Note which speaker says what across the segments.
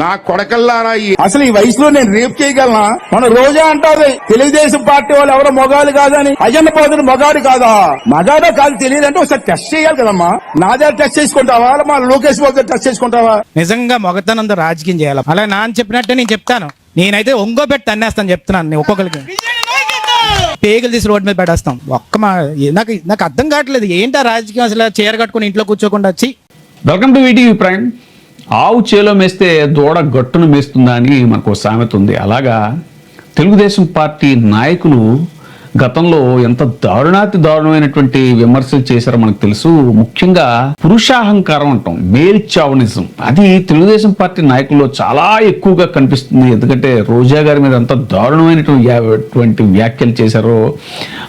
Speaker 1: నా కొడకల్లారా
Speaker 2: అసలు ఈ వయసులో నేను రేపు చేయగలనా? మన రోజా అంటారు తెలుగుదేశం పార్టీ వాళ్ళు ఎవరో మొగాలు కాదని. అయ్యన్న పోతుడు మొగాడు కాదా? మగాడో కాదు తెలియదంటే ఒకసారి టెస్ట్ చేయాలి కదమ్మా. నా దగ్గర టెస్ట్ చేసుకుంటావా? మా లోకేష్ బాబు దగ్గర టెస్ట్ చేసుకుంటావా?
Speaker 3: నిజంగా మొగతనంతో రాజకీయం చేయాలి. అలా నాన్న చెప్పినట్టే నేను చెప్తాను. నేనైతే ఒంగో పెట్టి తన్నేస్తాను చెప్తున్నాను నేను ఒక్కొక్కరికి. పేగులు తీసి రోడ్డు మీద పెట్టేస్తాం ఒక్క మా నాకు నాకు అర్థం కావట్లేదు. ఏంటి ఆ రాజకీయం? అసలు చీర కట్టుకుని ఇంట్లో కూర్చోకుండా వచ్చి.
Speaker 4: వెల్కమ్ టు వీటీవీ ప్రైమ్ ఆవు చేలో మేస్తే దూడ గట్టును మేస్తుందా అని మనకు సామెత ఉంది. అలాగా తెలుగుదేశం పార్టీ నాయకులు గతంలో ఎంత దారుణాతి దారుణమైనటువంటి విమర్శలు చేశారో మనకు తెలుసు. ముఖ్యంగా పురుషాహంకారం అంటాం మేల్ చావనిజం. అది తెలుగుదేశం పార్టీ నాయకుల్లో చాలా ఎక్కువగా కనిపిస్తుంది. ఎందుకంటే రోజా గారి మీద ఎంత దారుణమైనటువంటి వ్యాఖ్యలు చేశారో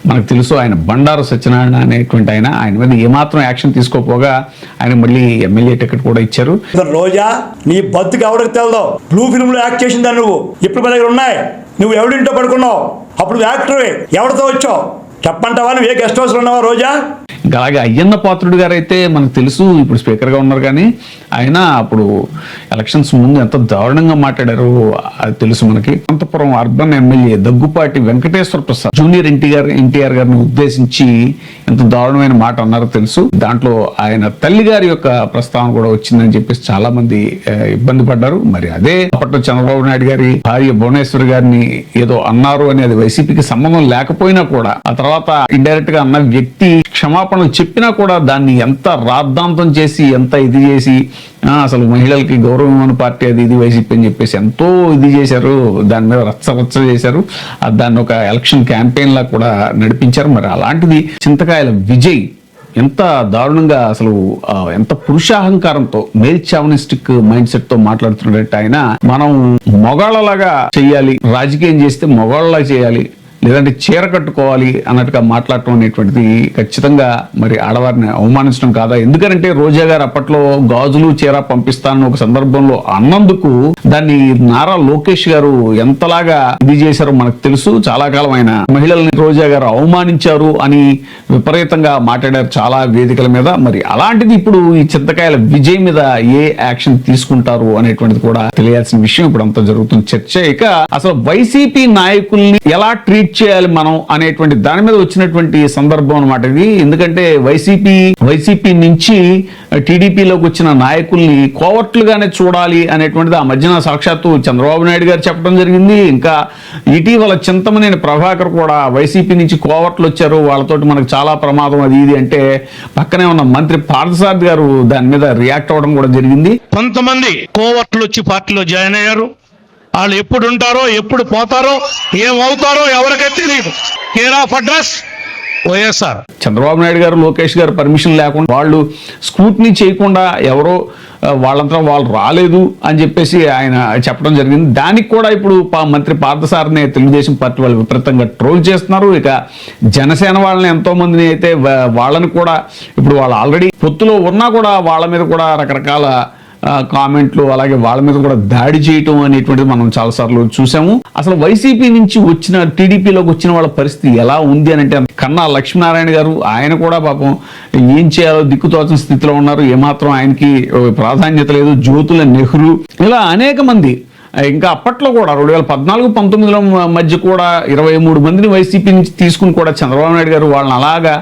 Speaker 4: మనకు తెలుసు. ఆయన బండారు సత్యనారాయణ అనేటువంటి ఆయన ఆయన మీద ఏమాత్రం యాక్షన్ తీసుకోపోగా ఆయన మళ్ళీ ఎమ్మెల్యే టికెట్ కూడా ఇచ్చారు.
Speaker 5: రోజా నీ బతుకు ఎవరికి తెలదు? బ్లూ ఫిల్మ్లో యాక్ట్ చేసిందా నువ్వు? ఇప్పుడు మన దగ్గర ఉన్నాయి. నువ్వు ఎవడింటో పడుకున్నావు? అప్పుడు యాక్టర్వే ఎవరితో వచ్చావు? చెప్పంటావా నువ్వు ఏ గెస్ట్ హౌస్లో ఉన్నావా రోజా?
Speaker 4: అలాగే అయ్యన్న పాత్రుడు గారు అయితే మనకు తెలుసు ఇప్పుడు స్పీకర్గా ఉన్నారు కానీ ఆయన అప్పుడు ఎలక్షన్స్ ముందు ఎంత దారుణంగా మాట్లాడారు అది తెలుసు మనకి. Anantapuram urban MLA Daggupati Venkateswara Prasad junior NTR NTR గారిని ఉద్దేశించి ఎంత దారుణమైన మాట అన్నారో తెలుసు. దాంట్లో ఆయన తల్లి గారి యొక్క ప్రస్తావన కూడా వచ్చిందని చెప్పేసి చాలా మంది ఇబ్బంది పడ్డారు. మరి అదే అప్పట్లో చంద్రబాబు నాయుడు గారి భార్య భువనేశ్వర్ గారిని ఏదో అన్నారు అనేది వైసీపీకి సంబంధం లేకపోయినా కూడా ఆ తర్వాత ఇండైరెక్ట్గా అన్న వ్యక్తి క్షమాపణలు చెప్పినా కూడా దాన్ని ఎంత రాద్ధాంతం చేసి ఎంత ఇది చేసి అసలు మహిళలకి గౌరవమైన పార్టీ అది ఇది వైసీపీ అని చెప్పేసి ఎంతో ఇది చేశారు. దాని మీద రచ్చ రచ్చ చేశారు దాన్ని ఒక ఎలక్షన్ క్యాంపెయిన్ లా కూడా నడిపించారు. మరి అలాంటిది చింతకాయల విజయ్ ఎంత దారుణంగా అసలు ఎంత పురుషాహంకారంతో మేల్ చావనిస్టిక్ మైండ్ సెట్తో మాట్లాడుతున్నట్టు ఆయన మనం మొగాళ్ళలాగా చెయ్యాలి. రాజకీయం చేస్తే మొగాళ్ళలా చేయాలి లేదంటే చీర కట్టుకోవాలి అన్నట్టుగా మాట్లాడటం అనేటువంటిది ఖచ్చితంగా మరి ఆడవారిని అవమానించడం కాదా? ఎందుకంటే రోజా గారు అప్పట్లో గాజులు చీర పంపిస్తానని ఒక సందర్భంలో అన్నందుకు దాన్ని నారా లోకేష్ గారు ఎంతలాగా ఇది చేశారో మనకు తెలుసు. చాలా కాలం ఆయన మహిళల్ని రోజా గారు అవమానించారు అని విపరీతంగా మాట్లాడారు చాలా వేదికల మీద. మరి అలాంటిది ఇప్పుడు ఈ చింతకాయల విజయ్ మీద ఏ యాక్షన్ తీసుకుంటారు అనేటువంటిది కూడా తెలియాల్సిన విషయం ఇప్పుడు అంతా జరుగుతుంది. చర్చ ఇక అసలు వైసీపీ నాయకుల్ని ఎలా ట్రీట్ చేయాలి మనం అనేటువంటి దాని మీద వచ్చినటువంటి సందర్భం అనమాట ఇది. ఎందుకంటే వైసీపీ వైసీపీ నుంచి టీడీపీలోకి వచ్చిన నాయకుల్ని కోవట్లుగానే చూడాలి అనేటువంటిది ఆ మధ్యన సాక్షాత్తు చంద్రబాబు నాయుడు గారు చెప్పడం జరిగింది. ఇంకా ఇటీవల చింతమనేని ప్రభాకర్ కూడా వైసీపీ నుంచి కోవట్లు వచ్చారు. వాళ్ళతోటి మనకు చాలా ప్రమాదం అది ఇది అంటే పక్కనే ఉన్న మంత్రి పార్థసారథి గారు దాని మీద రియాక్ట్ అవ్వడం కూడా జరిగింది.
Speaker 6: కొంతమంది కోవట్లు వచ్చి పార్టీలో జాయిన్ అయ్యారు. వాళ్ళు ఎప్పుడు ఉంటారో ఎప్పుడు పోతారో ఏమవుతారో ఎవరికీ తెలియదు care of address YSR
Speaker 4: Chandrababu Naidu garu Lokesh garu permission లేకుండా వాళ్ళు స్క్రూట్నీ చేయకుండా ఎవరో వాళ్ళంతా వాళ్ళు రాలేదు అని చెప్పేసి ఆయన చెప్పడం జరిగింది. దానికి కూడా ఇప్పుడు పా- మంత్రి పార్థసారథిని తెలుగుదేశం పార్టీ వాళ్ళు విపరీతంగా ట్రోల్ చేస్తున్నారు. ఇక జనసేన వాళ్ళని ఎంతో మందిని అయితే వాళ్ళని కూడా ఇప్పుడు వాళ్ళు ఆల్రెడీ పొత్తులో ఉన్నా కూడా వాళ్ళ మీద కూడా రకరకాల కామెంట్లు అలాగే వాళ్ళ మీద కూడా దాడి చేయటం అనేటువంటిది మనం చాలాసార్లు చూసాము. అసలు వైసీపీ నుంచి వచ్చిన టీడీపీలోకి వచ్చిన వాళ్ళ పరిస్థితి ఎలా ఉంది అని అంటే కన్నా లక్ష్మీనారాయణ గారు ఆయన కూడా పాపం ఏం చేయాలో దిక్కుతోచని స్థితిలో ఉన్నారు. ఏమాత్రం ఆయనకి ప్రాధాన్యత లేదు. జ్యోతుల నెహ్రూ ఇలా అనేక మంది ఇంకా అప్పట్లో కూడా రెండు వేల పద్నాలుగు పంతొమ్మిదిలో మధ్య కూడా ఇరవై మూడు మందిని వైసీపీ నుంచి తీసుకుని కూడా చంద్రబాబు నాయుడు గారు వాళ్ళని అలాగా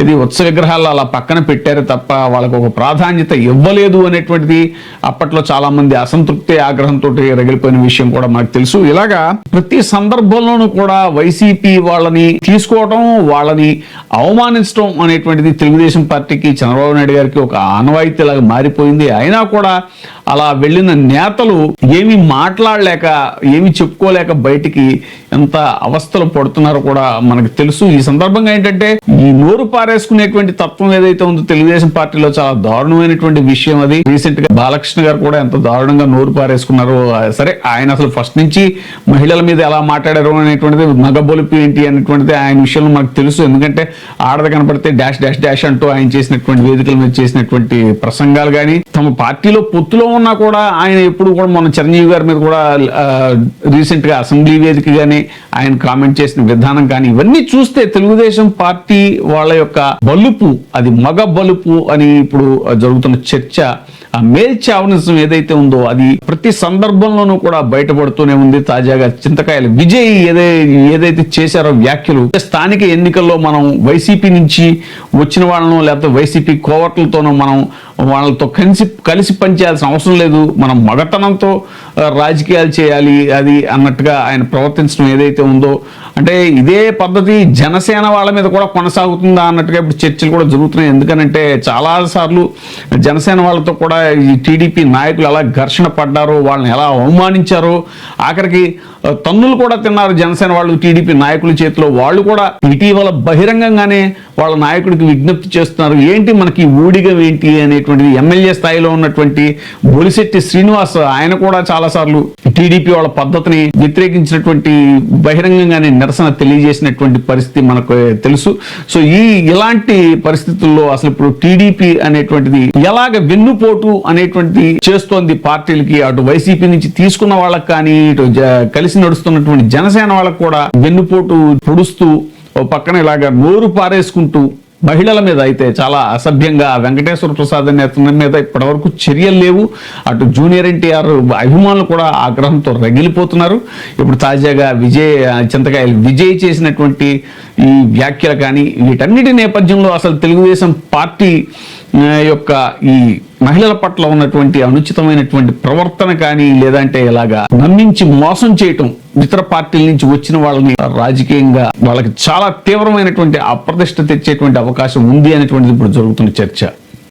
Speaker 4: ఇది ఉత్సవ విగ్రహాలు అలా పక్కన పెట్టారు తప్ప వాళ్ళకు ఒక ప్రాధాన్యత ఇవ్వలేదు అనేటువంటిది అప్పట్లో చాలామంది అసంతృప్తి ఆగ్రహంతో రగిలిపోయిన విషయం కూడా మనకు తెలుసు. ఇలాగా ప్రతి సందర్భంలోనూ కూడా వైసీపీ వాళ్ళని తీసుకోవటం వాళ్ళని అవమానించడం అనేటువంటిది తెలుగుదేశం పార్టీకి చంద్రబాబు నాయుడు గారికి ఒక ఆనవాయితీలాగా మారిపోయింది. అయినా కూడా అలా వెళ్ళిన నేతలు ఏమి మాట్లాడలేక ఏమి చెప్పుకోలేక బయటికి ఎంత అవస్థలు పడుతున్నారో కూడా మనకు తెలుసు. ఈ సందర్భంగా ఏంటంటే ఈ నోరు పారేసుకునేటువంటి తత్వం ఏదైతే ఉందో తెలుగుదేశం పార్టీలో చాలా దారుణమైనటువంటి విషయం అది. రీసెంట్గా బాలకృష్ణ గారు కూడా ఎంత దారుణంగా నోరు పారేసుకున్నారో సరే ఆయన అసలు ఫస్ట్ నుంచి మహిళల మీద ఎలా మాట్లాడారు అనేటువంటిది మగబొలిపి ఏంటి అనేటువంటిది ఆయన విషయంలో మనకు తెలుసు. ఎందుకంటే ఆడది కనపడితే డాష్ డాష్ డాష్ అంటూ ఆయన చేసినటువంటి వేదికల మీద చేసినటువంటి ప్రసంగాలు కానీ తమ పార్టీలో పొత్తులో ఉన్నా కూడా ఆయన ఎప్పుడు కూడా మన చిరంజీవి గారి మీద కూడా రీసెంట్గా అసెంబ్లీ వేదిక కానీ ఆయన కామెంట్ చేసిన విధానం కానీ ఇవన్నీ చూస్తే తెలుగుదేశం పార్టీ వాళ్ళ యొక్క బలుపు అది మగ బలుపు అని ఇప్పుడు జరుగుతున్న చర్చ. ఆ మేల్చావనిజం ఏదైతే ఉందో అది ప్రతి సందర్భంలోనూ కూడా బయటపడుతూనే ఉంది. తాజాగా చింతకాయలు విజయ్ ఏదై ఏదైతే చేశారో వ్యాఖ్యలు స్థానిక ఎన్నికల్లో మనం వైసీపీ నుంచి వచ్చిన వాళ్ళను లేకపోతే వైసీపీ కోవట్లతోనూ మనం వాళ్ళతో కలిసి కలిసి పనిచేయాల్సిన అవసరం లేదు. మనం మగతనంతో రాజకీయాలు చేయాలి అది అన్నట్టుగా ఆయన ప్రవర్తించడం ఏదైతే ఉందో అంటే ఇదే పద్ధతి జనసేన వాళ్ళ మీద కూడా కొనసాగుతుందా అన్నట్టుగా ఇప్పుడు చర్చలు కూడా జరుగుతున్నాయి. ఎందుకనంటే చాలా సార్లు జనసేన వాళ్ళతో కూడా ఈ టీడీపీ నాయకులు ఎలా ఘర్షణ పడ్డారో వాళ్ళని ఎలా అవమానించారో ఆఖరికి తన్నులు కూడా తిన్నారు జనసేన వాళ్ళు టీడీపీ నాయకుల చేతిలో వాళ్ళు కూడా ఇటీవల బహిరంగంగానే వాళ్ళ నాయకుడికి విజ్ఞప్తి చేస్తున్నారు. ఏంటి మనకి ఊడిగం ఏంటి అనేటువంటిది ఎమ్మెల్యే స్థాయిలో ఉన్నటువంటి బొలిశెట్టి శ్రీనివాస్ ఆయన కూడా చాలా సార్లు టీడీపీ వాళ్ళ పద్ధతిని వ్యతిరేకించినటువంటి బహిరంగంగానే నిరసన తెలియజేసినటువంటి పరిస్థితి మనకు తెలుసు. సో ఈ ఇలాంటి పరిస్థితుల్లో అసలు ఇప్పుడు టీడీపీ అనేటువంటిది ఎలాగ వెన్నుపోటు అనేటువంటిది చేస్తోంది పార్టీలకి? అటు వైసీపీ నుంచి తీసుకున్న వాళ్ళకి కానీ ఇటు జ- కలిసి నడుస్తున్నటువంటి జనసేన వాళ్ళకు కూడా వెన్నుపోటు పొడుస్తూ ఓ పక్కన ఇలాగ నోరు పారేసుకుంటూ మహిళల మీద అయితే చాలా అసభ్యంగా వెంకటేశ్వర ప్రసాద్ అనే అతని మీద ఇప్పటివరకు చర్యలు లేవు. అటు జూనియర్ ఎన్టీఆర్ అభిమానులు కూడా ఆగ్రహంతో రగిలిపోతున్నారు. ఇప్పుడు తాజాగా విజయ్ చింతకాయలు విజయ్ చేసినటువంటి ఈ వ్యాఖ్యలు కానీ వీటన్నిటి నేపథ్యంలో అసలు తెలుగుదేశం పార్టీ యొక్క ఈ మహిళల పట్ల ఉన్నటువంటి అనుచితమైనటువంటి ప్రవర్తన కానీ లేదంటే ఇలాగా నమ్మించి మోసం చేయటం ఇతర పార్టీల నుంచి వచ్చిన వాళ్ళని రాజకీయంగా వాళ్ళకి చాలా తీవ్రమైనటువంటి అప్రతిష్ట తెచ్చేటువంటి అవకాశం ఉంది అనేటువంటిది ఇప్పుడు జరుగుతున్న చర్చ.